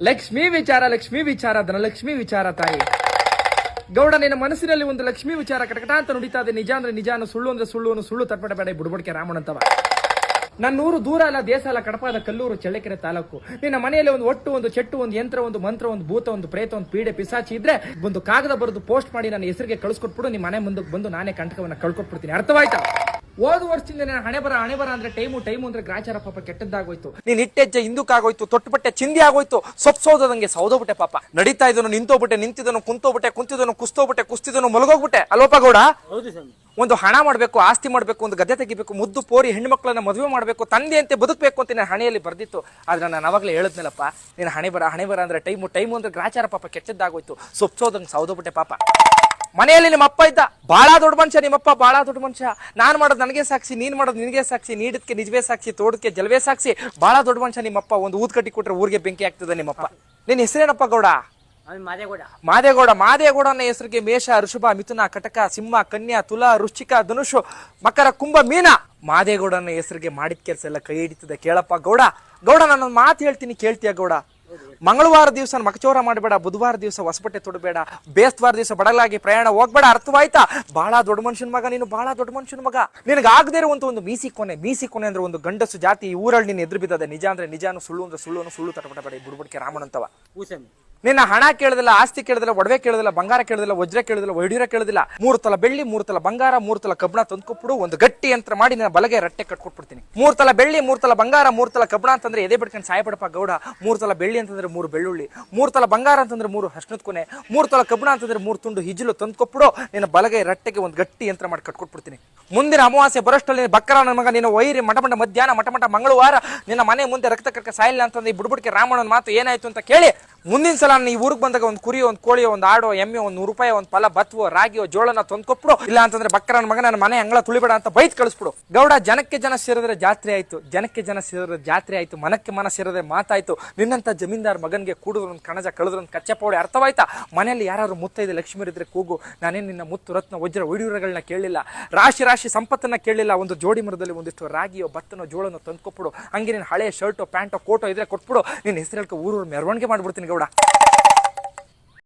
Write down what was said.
ಲಕ್ಷ್ಮೀ ವಿಚಾರ, ಲಕ್ಷ್ಮಿ ವಿಚಾರ, ಧನಲಕ್ಷ್ಮಿ ವಿಚಾರ ತಾಯಿ. ಗೌಡ, ನಿನ್ನ ಮನಸ್ಸಿನಲ್ಲಿ ಒಂದು ಲಕ್ಷ್ಮಿ ವಿಚಾರ ಕಟಕಟ ಅಂತ ನುಡಿತಾ ಇದೆ. ನಿಜ ಅಂದ್ರೆ ನಿಜ ಅನ್ನೋ ಸುಳ್ಳು ಅಂದ್ರೆ ಸುಳ್ಳು ಅನ್ನೋ ಸುಳ್ಳು ಬೇಡ ಬುಡ್ಬಡ್ಕೆ ರಾಮಣ್ಣಂತವ ನನ್ನೂರು ದೂರ ಅಲ್ಲ ದೇಶ ಅಲ್ಲ ಕಡಪಾದ ಕಲ್ಲೂರು, ಚಳ್ಳಕೆರೆ ತಾಲೂಕು. ನಿನ್ನ ಮನೆಯಲ್ಲಿ ಒಂದು ಒಟ್ಟು, ಒಂದು ಚೆಟ್ಟು, ಒಂದು ಯಂತ್ರ, ಒಂದು ಮಂತ್ರ, ಒಂದು ಭೂತ, ಒಂದು ಪ್ರೇತ, ಒಂದು ಪೀಡೆ, ಪಿಸಾಚಿ ಇದ್ರೆ ಒಂದು ಕಾಗದ ಬರೆದು ಪೋಸ್ಟ್ ಮಾಡಿ ನನ್ನ ಹೆಸರಿಗೆ ಕಳಿಸ್ಕೊಟ್ಬಿಡು ನಿಮ್ಮ ಮನೆ ಮುಂದಕ್ಕೆ ಬಂದು ನಾನೇ ಕಂಟಕವನ್ನ ಕಳ್ಕೊಟ್ಬಿಡ್ತೀನಿ. ಅರ್ಥವಾಯ್ತಾ? ಹೋದ ವರ್ಷದಿಂದ ನಾನು ಹಣೆ ಬರ ಹಣೆ ಬರ ಅಂದ್ರೆ ಟೈಮು ಟೈಮು ಅಂದ್ರೆ ಗ್ರಾಚಾರ ಪಾಪ ಕೆಟ್ಟದ್ದಾಗೋಯ್ತು. ನೀನ್ ಇಟ್ಟೆಜ್ಜೆ ಹಿಂದಕ್ಕಾಗೋಯ್ತು ತೊಟ್ಟುಬಟ್ಟೆ ಚಿಂದಿ ಆಗೋಯ್ತು ಸೊಪ್ ಸೋದಂಗೆ ಸೌದೋಬಿಟ್ಟೆ ಪಾಪ. ನಡೀತಾ ಇದನ್ನು ನಿಂತೋಗ್ಬಿಟ್ಟೆ ನಿಂತಿದನು ಕುಂತೋಗ್ಬಿಟ್ಟೆ ಕುಂತಿದನು ಕುಸ್ತೋಗ್ಬಿಟ್ಟೆ ಕುಸ್ತಿದನು ಮಲಗೋಗ್ಬಿಟ್ಟೆ. ಅಲೋಪ ಗೌಡ? ಒಂದು ಹಣ ಮಾಡಬೇಕು ಆಸ್ತಿ ಮಾಡಬೇಕು ಒಂದು ಗದ್ದೆ ತೆಗಿಬೇಕು ಮುದ್ದು ಪೋರಿ ಹೆಣ್ಮಕ್ಳನ್ನ ಮದುವೆ ಮಾಡಬೇಕು ತಂದೆಯಂತೆ ಬದುಕಬೇಕು ಅಂತ ನಾನು ಹಣೆಯಲ್ಲಿ ಬರ್ದಿತ್ತು. ಆದ್ರೆ ನಾನು ಅವಾಗಲೇ ಹೇಳದ್ನಲ್ಲಪ್ಪ ನೀನು ಹಣೆ ಬರ ಹಣೆ ಬರ ಅಂದ್ರೆ ಟೈಮು ಟೈಮು ಅಂದ್ರೆ ಗ್ರಾಚಾರ ಪಾಪ ಕೆಟ್ಟದ್ದಾಗೋಯ್ತು ಸೊಪ್ಸೋದಂಗೆ ಸೌದೋಬಿಟ್ಟೆ ಪಾಪ. ಮನೆಯಲ್ಲಿ ನಿಮ್ಮ ಅಪ್ಪ ಇದ್ದ ಭಾಳ ದೊಡ್ಡ ಮನುಷ್ಯ ನಿಮ್ಮಪ್ಪ ಭಾಳ ದೊಡ್ಡ ಮನುಷ್ಯ. ನಾನು ಮಾಡೋದು ನನಗೆ ಸಾಕ್ಷಿ ನೀನು ಮಾಡೋದು ನಿನಗೆ ಸಾಕ್ಷಿ ನೀಡಿದ್ಕೆ ನಿಜವೇ ಸಾಕ್ಷಿ ತೋಡಕ್ಕೆ ಜಲವೇ ಸಾಕ್ಷಿ. ಭಾಳ ದೊಡ್ಡ ಮನುಷ್ಯ ನಿಮ್ಮಪ್ಪ ಒಂದು ಊದ್ ಕಟ್ಟಿ ಕೊಟ್ಟರೆ ಊರಿಗೆ ಬೆಂಕಿ ಆಗ್ತದೆ ನಿಮ್ಮಪ್ಪ ನಿನ್ನ ಹೆಸರೇನಪ್ಪ ಗೌಡ? ಮಾದೇಗೌಡ ಮಾದೇಗೌಡ. ಮಾದೇಗೌಡ. ಅನ್ನೋ ಹೆಸರಿಗೆ ಮೇಷ ಋಷಭ ಮಿಥುನ ಕಟಕ ಸಿಂಹ ಕನ್ಯಾ ತುಲಾ ರುಚಿಕ ಧನುಷು ಮಕರ ಕುಂಭ ಮೀನ. ಮಾದೇಗೌಡ ಅನ್ನ ಹೆಸರಿಗೆ ಮಾಡಿದ ಕೆಲಸ ಎಲ್ಲ ಕೈ ಹಿಡಿತದೆ ಕೇಳಪ್ಪ ಗೌಡ. ಗೌಡ ನಾನು ಮಾತು ಹೇಳ್ತೀನಿ ಕೇಳ್ತೀಯ ಗೌಡ? ಮಂಗಳವಾರ ದಿವಸ ಮಕಚೋರ ಮಾಡಬೇಡ, ಬುಧವಾರ ದಿವಸ ಹೊಸಪಟ್ಟೆ ತೊಡಬೇಡ ಬೇಸ್ತವಾರ ದಿವಸ ಬಡಲಾಗಿ ಪ್ರಯಾಣ ಹೋಗ್ಬೇಡ, ಅರ್ಥವಾಯ್ತಾ? ಬಹಳ ದೊಡ್ಡ ಮನುಷ್ಯನ ಮಗ ನೀನು ಬಹಳ ದೊಡ್ಡ ಮನುಷ್ಯನ ಮಗ. ನಿನಗೆ ಆಗದೇ ಇರುವಂತ ಒಂದು ಮೀಸಿ ಕೊನೆ ಮೀಸಿ ಕೊನೆ ಅಂದ್ರೆ ಒಂದು ಗಂಡಸು ಜಾತಿ ಊರಲ್ಲಿ ನೀನು ಎದುರು ಬಿದ್ದದೆ ನಿಜ ಅಂದ್ರೆ ನಿಜಾನು ಸುಳ್ಳು ಅಂದ್ರೆ ಸುಳ್ಳು ಸುಳ್ಳು ತಟಪಟ ಬೇಡ ಬುಡ್ಬಡ್ಕೆ ರಾಮಣ್ಣಂತವ ನಿನ್ನ ಹಣ ಕೇಳದಿಲ್ಲ, ಆಸ್ತಿ ಕೇಳದಿಲ್ಲ, ಒಡವೆ ಕೇಳದಿಲ್ಲ, ಬಂಗಾರ ಕೇಳದಿಲ್ಲ, ವಜ್ರ ಕೇಳದಿಲ್ಲ, ವೈಢೂರ ಕೇಳದಿಲ್ಲ. ಮೂರು ತಲ ಬೆಳ್ಳಿ, ಮೂರು ತಲ ಬಂಗಾರ, ಮೂರು ತಲ ಕಬ್ಬಣ ತಂದ್ಕೊಟ್ಬಿಡು, ಒಂದು ಗಟ್ಟಿ ಯಂತ್ರ ಮಾಡಿ ನಿನ್ನ ಬಲಗೆ ರಟ್ಟೆ ಕಟ್ಕೊಟ್ಬಿಡ್ತೀನಿ. ಮೂರು ತಲ ಬೆಳ್ಳಿ, ಮೂರು ತಲ ಬಂಗಾರ, ಮೂರು ತಲ ಕಬ್ಬಣ ಅಂತಂದ್ರೆ ಎದೆ ಬಿಡ್ಕೊಂಡು ಸಾಯಪಡಪ್ಪ ಗೌಡ. ಮೂರು ತಲ ಬೆಳ್ಳಿ ಅಂತಂದ್ರೆ ಮೂರು ಬೆಳ್ಳುಳ್ಳಿ. ಮೂರು ತಲ ಬಂಗಾರ ಅಂತಂದ್ರೆ ಮೂರು ಹರ್ಷಣದ ಕೊನೆ. ಮೂರು ತಲ ಕಬ್ಬಣ ಅಂತಂದ್ರೆ ಮೂರು ತುಂಡು ಹಿಜಲು ತಂದ್ಕೊಟ್ಬಿಡು, ನಿನ್ನ ಬಲಗೆ ರಟ್ಟೆಗೆ ಒಂದು ಗಟ್ಟಿ ಯಂತ್ರ ಮಾಡಿ ಕಟ್ಕೊಟ್ಬಿಡ್ತೀನಿ. ಮುಂದಿನ ಅಮಾವಾಸ್ಯೆ ಬರೋಷ್ಟಲ್ಲಿ ಬಕ್ಕರ ನನ್ನ ಮಗ ನಿನ್ನ ವೈರಿ ಮಟಮಟ ಮಟ ಮಧ್ಯಾಹ್ನ ಮಟಮಟ ಮಟ ಮಂಗಳವಾರ ನಿನ್ನ ಮನೆ ಮುಂದೆ ರಕ್ತ ಕರ್ಕ ಸಾಯಿಲ್ಲ ಅಂತಂದ್ರೆ ಈ ಬುಡ್ಬುಡ್ಕೆ ರಾಮಣ್ಣನ ಮಾತು ಏನಾಯ್ತು ಅಂತ ಕೇಳಿ ಮುಂದಿನ ಸಲ ಈ ಊರಿಗೆ ಬಂದಾಗ ಒಂದು ಕುರಿ, ಒಂದು ಕೋಳಿ ಒಂದು ಆಡೋ, ಎಮ್ಮೆ, ಒಂದು ನೂರು ರೂಪಾಯಿ ಒಂದು ಫಲ ಬತ್ವೋ, ರಾಗಿಯೋ, ಜೋಳನ ತಂದ್ಕೊಟ್ಬಿಡು. ಇಲ್ಲ ಅಂತಂದ್ರೆ ಬಕ್ಕರನ ಮಗ ನನ್ನ ಮನೆ ಅಂಗಳ ತುಳಿಬೇಡ ಅಂತ ಬೈತ್ ಕಳಿಸ್ಬಿಡು. ಗೌಡ, ಜನಕ್ಕೆ ಜನ ಸೇರಿದ್ರೆ ಜಾತ್ರೆ ಆಯ್ತು. ಜನಕ್ಕೆ ಜನ ಸೇರಿದ್ರೆ ಜಾತ್ರೆ ಆಯ್ತು. ಮನಕ್ಕೆ ಮನ ಸೇರಿದ್ರೆ ಮಾತಾಯ್ತು. ನಿನ್ನಂತ ಜಮೀನ್ದಾರ್ ಮಗನಿಗೆ ಕೂಡಿದ್ರು ಒಂದು ಕಣಜ, ಕಳೆದ್ರು ಒಂದು ಕಚ್ಚೆ ಪೌಡಿ, ಅರ್ಥವಾಯ್ತಾ? ಮನೆಯಲ್ಲಿ ಯಾರು ಮುತ್ತೈದೆ ಲಕ್ಷ್ಮೀ ಇದ್ರೆ ಕೂಗು. ನಾನೇನು ನಿನ್ನ ಮುತ್ತು, ರತ್ನ, ವಜ್ರ ಒಡಿಯೂರಗಳನ್ನ ಕೇಳಿಲ್ಲ. ರಾಶಿ ರಾಶಿ ಸಂಪತ್ತನ್ನ ಕೇಳಿಲ್ಲ. ಒಂದು ಜೋಡಿ ಮರದಲ್ಲಿ ಒಂದಿಷ್ಟು ರಾಗಿಯೋ, ಭತ್ತನೋ, ಜೋಳನೋ ತಂದ್ಕೊಟ್ಬಿಡು. ಹಂಗೆ ನಿನ್ನ ಹಳೆ ಶರ್ಟೋ, ಪ್ಯಾಂಟೋ, ಕೋಟೋ ಇದ್ರೆ ಕೊಟ್ಬಿಡು. ನಿನ್ನ ಹೆಸರು ಹೇಳ್ಕೊ ಊರೂರು ಮೆರವಣಿಗೆ ಮಾಡ್ಬಿಡ್ತೀನಿ ನೋಡ